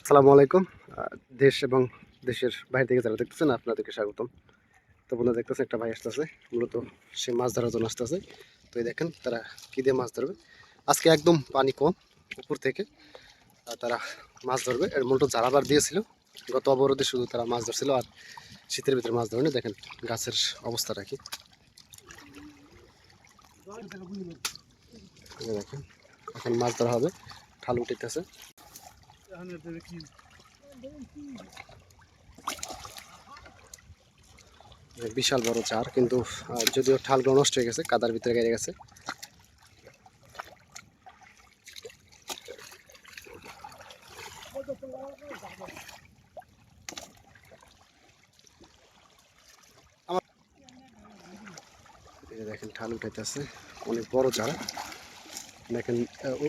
আসসালামু আলাইকুম। দেশ এবং দেশের বাইরে থেকে যারা দেখতেছেন, আপনাদেরকে স্বাগতম। তো বন্ধুরা, দেখতেছেন একটা ভাই আসতেছে। মূলত সে মাছ ধরার জন্য আসতেছে। তো এই দেখেন, তারা কী দিয়ে মাছ ধরবে। আজকে একদম পানি কম, উপর থেকে। তারা মাছ ধরবে। এর মূলত জারাবার দিয়েছিল। গত অবরোধে শুধু তারা মাছ ধরছিল আর শীতের ভিতরে মাছ ধরেনি। দেখেন, গাছের অবস্থাটা কি দেখেন এখন মাছ ধরা হবে। ঠাল উঠেতেছে বিশাল বড় চার, কিন্তু যদিও ঠালগুলো নষ্ট হয়ে গেছে, কাদার ভিতরে গেড়ে গেছে। দেখেন, ঠাল উঠাইতেছে। অনেক বড় চারা। দেখেন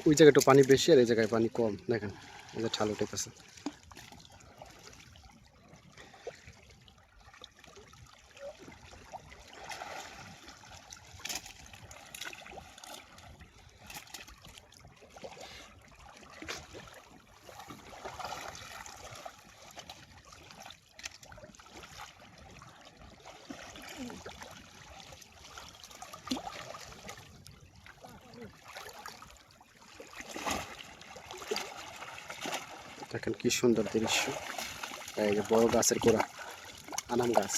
ওই জায়গায় একটু পানি বেশি আর এই জায়গায় পানি কম, দেখেন, এই যে ঠাল উঠাইতেছে দেখেন কি সুন্দর দৃশ্য। এই যে বড় গাছের গোড়া, আনাম গাছ।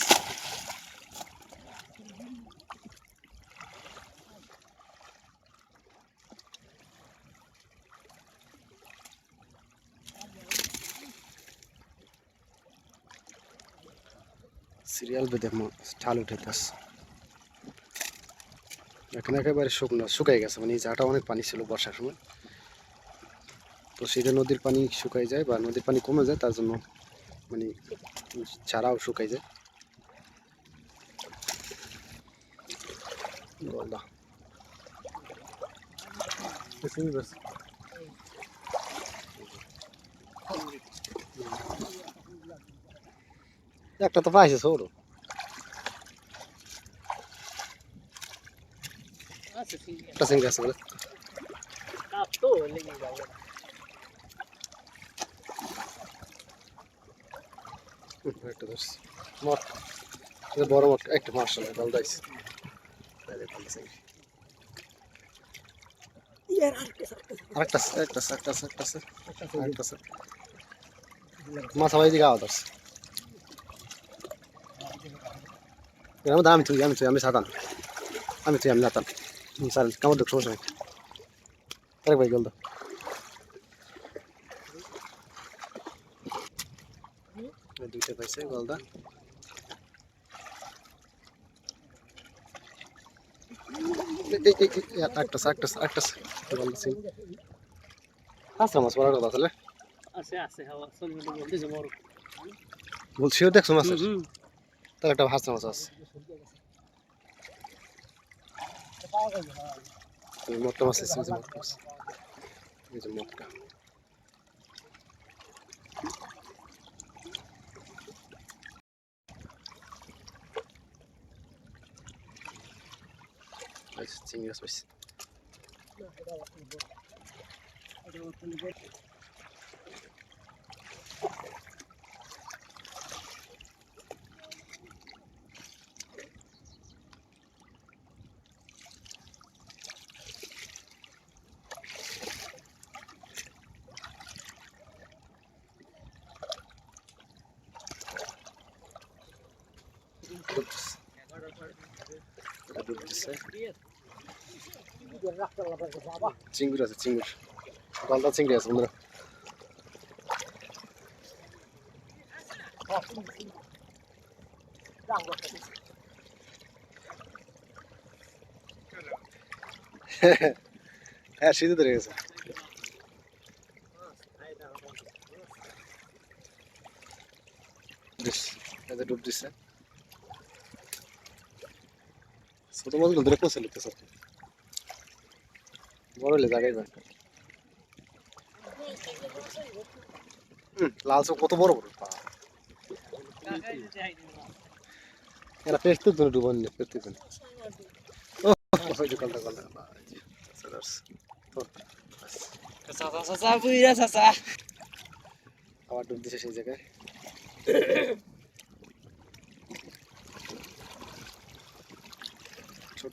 সিরিয়াল বেঁধে ঠাল উঠেতেছে। এখানে একেবারে শুকনো শুকাই গেছে মানে এই অনেক পানি ছিল বর্ষার সময়। তো সেটা নদীর পানি শুকাই যায় বা নদীর পানি কমে যায় তার জন্য মানে চারাও শুকাই যায়। গলদা বুঝতেই পারছি। একটা তো পাইছে ছোট একটা সিঙ্গি আছে। বলে হুম, একটা ধরছি মট। এটা বড় মট একটা মার্শাল ভালো দাইছে আরেকটা একটা একটা একটা আছে। মাথা ভাই দিকে আওয়াজ আসছে আমি তুই আমি তুই আমি সাতান। আমি তুই আমি নাতান। স্যার কেমন দেখ সমস্যা নেই। আরেক ভাই গেল তো এই দুইটা পাইছে গলদা। একটা আছে, একটা আছে, একটা আছে। গলদা সিং আসলে মাছ পড়ার কথা তাহলে। আছে আছে হাওয়া সন্ধ্যা বলতেছে বড়। বলছিও দেখছ মাছ তাহলে একটা হাসনা মাছ আছে। এই মাছ আছে, এই মাছ। এই যে মোটকা। এই যে চিংড়ি মাছ পাইছি এটা ডুব দিছে। চিংড়ি আছে চিংড়ি গলদা চিংড়ি আছে বন্ধুরা হ্যাঁ শীতে ধরে গেছে বেশ এতে ডুব দিচ্ছে ছোট মাছগুলো ধরে পচে লিখতেছে বড় হলে জায়গায় লাল চোখ কত বড় বড় পা। এরা পেস্তের জন্য ডুবান না পেস্তের জন্য ও কলটা কলটা আবার ডুব দিছে সেই জায়গায়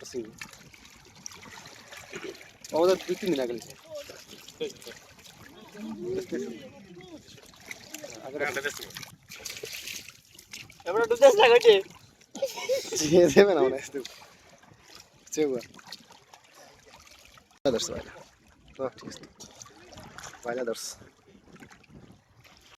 ছোট সিঙ্গি আমাদের দুই তিন দিন আগে বাইলা তো